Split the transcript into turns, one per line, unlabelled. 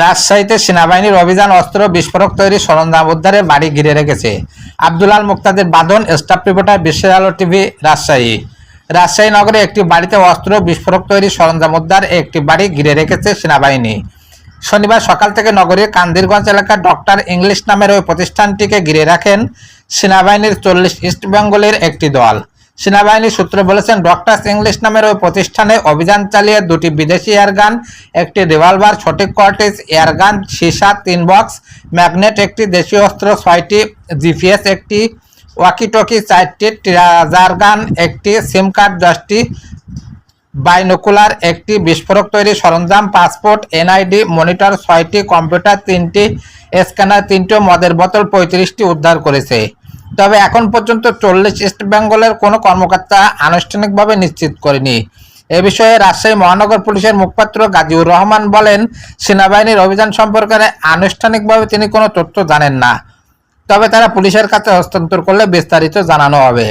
রাজশাহীতে সেনাবাহিনীর অভিযান, অস্ত্র, বিস্ফোরক তৈরি সরঞ্জাম উদ্ধারে বাড়ি ঘিরে রেখেছে। আব্দুলাল মুক্তাদের বাদন, স্টাফ রিপোর্টার বিশ্বের আলো টিভি, রাজশাহী। রাজশাহী নগরে একটি বাড়িতে অস্ত্র, বিস্ফোরক তৈরি সরঞ্জাম উদ্ধার, একটি বাড়ি ঘিরে রেখেছে সেনাবাহিনী। শনিবার সকাল থেকে নগরীর কান্দিরগঞ্জ এলাকার ডক্টর ইংলিশ নামের ওই প্রতিষ্ঠানটিকে ঘিরে রাখেন সেনাবাহিনীর চল্লিশ ইস্ট বেঙ্গলের একটি দল। সেনাবাহিনীর সূত্র বলেছেন, ডক্টর ইংলিশ নামের ওই প্রতিষ্ঠানে অভিযান চালিয়ে দুটি বিদেশি এয়ারগান, একটি রিভলভার সঠিক কর্টেজ এয়ারগান, সীসা, তিন বক্স, ম্যাগনেট, একটি দেশীয় অস্ত্র, ছয়টি জিপিএস, একটি ওয়াকিটকি, চারটি ট্রাজার গান একটি সিম কার্ড, দশটি বাইনোকুলার, একটি বিস্ফোরক তৈরি সরঞ্জাম, পাসপোর্ট, এনআইডি মনিটর, ছয়টি কম্পিউটার, তিনটি স্ক্যানার তিনটি মদের বোতল, পঁয়ত্রিশটি উদ্ধার করেছে। তবে এখন পর্যন্ত চল্লিশ ইস্ট বেঙ্গলের কোনো কর্মকর্তা আনুষ্ঠানিকভাবে নিশ্চিত করেনি। এ বিষয়ে রাজশাহী মহানগর পুলিশের মুখপাত্র গাজীউর রহমান বলেন, সেনাবাহিনীর অভিযান সম্পর্কে আনুষ্ঠানিকভাবে তিনি কোনো তথ্য জানেন না। তবে তারা পুলিশের কাছে হস্তান্তর করলে বিস্তারিত জানানো হবে।